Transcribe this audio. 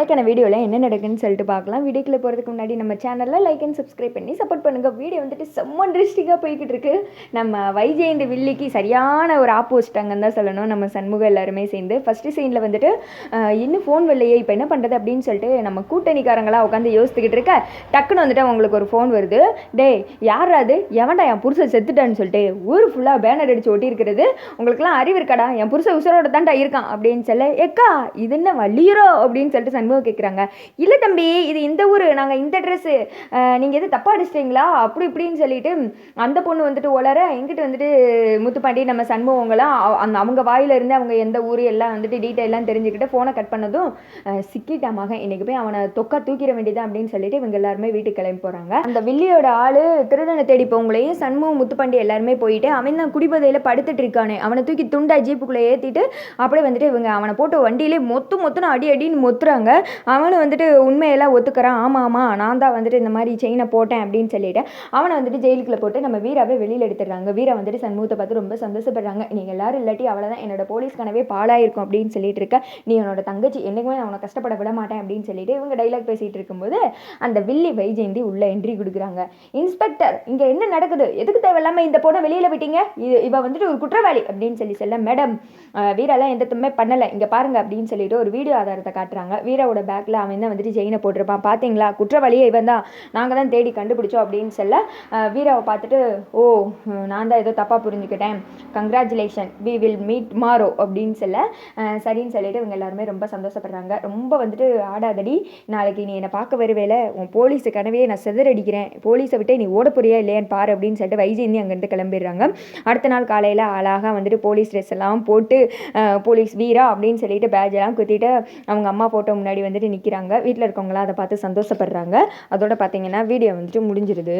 அதுக்கான வீடியோவில் என்ன நடக்குன்னு சொல்லிட்டு பார்க்கலாம். வீடியோக்குள்ளே போகிறதுக்கு முன்னாடி நம்ம சேனலில் லைக் அண்ட் சப்ஸ்கிரைப் பண்ணி சப்போர்ட் பண்ணுங்கள் வீடியோ வந்துட்டு செம்ம இன்ட்ரெஸ்டிங்காக போய்கிட்டு இருக்கு. நம்ம வைஜெயந்த் வில்லிக்கு சரியான ஒரு ஆப்போசிட் அங்கன்னு தான் சொல்லணும். நம்ம சண்முகம் எல்லாருமே சேர்ந்து ஃபஸ்ட்டு சீனில் வந்துட்டு இன்னும் ஃபோன் வரலையே இப்போ என்ன பண்ணுறது அப்படின்னு சொல்லிட்டு நம்ம கூட்டணிக்காரங்களாக உட்காந்து யோசித்துக்கிட்டு இருக்க டக்குன்னு வந்துட்டு அவங்களுக்கு ஒரு ஃபோன் வருது. டேய் யார் அது? எவன்டா என் புருஷன் செத்துட்டான்னு சொல்லிட்டு ஊர் ஃபுல்லாக பேனர் அடிச்சு ஒட்டியிருக்கிறது. உங்களுக்குலாம் அறிவு இருக்காடா? என் புருஷன் உசுரோட தான்டா இருக்கான். அப்படின்னு சொல்ல ஏக்கா இது என்ன வள்ளியரோ? அப்படின்னு சொல்லிட்டு சண்முகம் கேட்குறாங்க இல்லை தம்பி இது இந்த ஊர் நாங்கள் இந்த ட்ரெஸ்ஸு நீங்கள் எது தப்பாக அடிச்சிட்டிங்களா? அப்படி இப்படின்னு சொல்லிட்டு அந்த பொண்ணு வந்துட்டு உளர எங்கிட்ட வந்துட்டு முத்துப்பாண்டி நம்ம சண்முகங்களாம் அந்த அவங்க வாயிலிருந்து அவங்க எந்த ஊர் எல்லாம் வந்துட்டு டீட்டெயிலாம் தெரிஞ்சுக்கிட்டு ஃபோனை கட் பண்ணதும் சிக்கிட்டா மகன் இன்றைக்கி போய் அவனை தொக்கா தூக்கிட வேண்டியதான் அப்படின்னு சொல்லிட்டு இவங்க எல்லாருமே வீட்டுக்கு கிளம்பி போகிறாங்க அந்த வில்லியோட ஆள் திருடனை தேடி போங்களையும் சண்முகம் முத்துப்பாண்டி எல்லாருமே போயிட்டு அவன் தான் குடிபதையில் படுத்துட்டு இருக்கானே. அவனை தூக்கி துண்டா ஜீப்புக்குள்ளே ஏற்றிட்டு அப்படியே வந்துட்டு இவங்க அவனை போட்டு வண்டியிலே மொத்து மொத்தம் அடி அடின்னு மொத்துறாங்க. அவனும் வந்துட்டு உண்மையெல்லாம் ஒத்துக்கிறான். ஆமாம் ஆமாம் நான் தான் வந்துட்டு இந்த மாதிரி செயினை போட்டேன் அப்படின்னு சொல்லிட்டு அவனை வந்துட்டு ஜெயிலுக்குள்ள போட்டு நம்ம வீராவே வெளியில் எடுத்துடுறாங்க. வீரா வந்துட்டு சண்முகத்தை பார்த்து ரொம்ப சந்தோஷப்படுறாங்க. நீங்கள் எல்லாரும் இல்லாட்டி அவ்வளோதான் என்னோட போலீஸ் கனவே பாழாயிருக்கும் அப்படின்னு சொல்லிட்டு இருக்க. நீ என்னோட தங்கச்சி என்னைக்குமே நான் உன்னை கஷ்டப்பட விட மாட்டேன் அப்படின்னு சொல்லிட்டு இவங்க டைலாக் பேசிகிட்டு இருக்கும்போது அந்த வில்லி வைஜெயந்தி உள்ள என்ட்ரி கொடுக்குறாங்க. இன்ஸ்பெக்டர் இங்கே என்ன நடக்குது? எதுக்கு தேவையில்லாமல் இந்த பொண்ணை வெளியில் விட்டீங்க? இது இவ வந்துட்டு ஒரு குற்றவாளி அப்படின்னு சொல்லி சொல்ல மேடம் வீரெல்லாம் எந்த பண்ணலை. இங்கே பாருங்க அப்படின்னு சொல்லிட்டு ஒரு வீடியோ ஆதாரத்தை காட்டுறாங்க. வீராவோட பேக்கில் அவன் தான் வந்துட்டு ஜெயினை போட்டிருப்பான். பார்த்தீங்களா குற்றவாளியே இவன் தான். நாங்கள் தான் தேடி கண்டுபிடிச்சோம் அப்படின்னு சொல்ல வீராவை பார்த்துட்டு ஓ நான் தான் ஏதோ தப்பாக புரிஞ்சுக்கிட்டேன். Congratulation we will meet tomorrow அப்படின்னு சொல்ல சரின்னு சொல்லிட்டு இவங்க எல்லாருமே ரொம்ப சந்தோஷப்படுறாங்க. ரொம்ப வந்துட்டு ஆடாதடி. நாளைக்கு நீ என்னை பார்க்க வருவேல. உன் போலீஸு கனவே நான் செதறடிக்கிறேன். போலீஸை விட்டு நீ ஓட போறியா இல்லையான்னு பாரு அப்படின்னு சொல்லிட்டு வைஜெயந்தி அங்கேருந்து கிளம்பிடுறாங்க. அடுத்த நாள் காலையில் அழகாக வந்துட்டு போலீஸ் ட்ரெஸ் எல்லாம் போட்டு போலீஸ் வீரா அப்படின்னு சொல்லிட்டு பேஜ் எல்லாம் குத்திட்டு அவங்க அம்மா ஃபோட்டோ முன்னாடி வந்துட்டு நிற்கிறாங்க வீட்டில் இருக்கவங்களாம் அதை பார்த்து சந்தோஷப்படுறாங்க. அதோட பார்த்தீங்கன்னா வீடியோ வந்துட்டு முடிஞ்சிருது.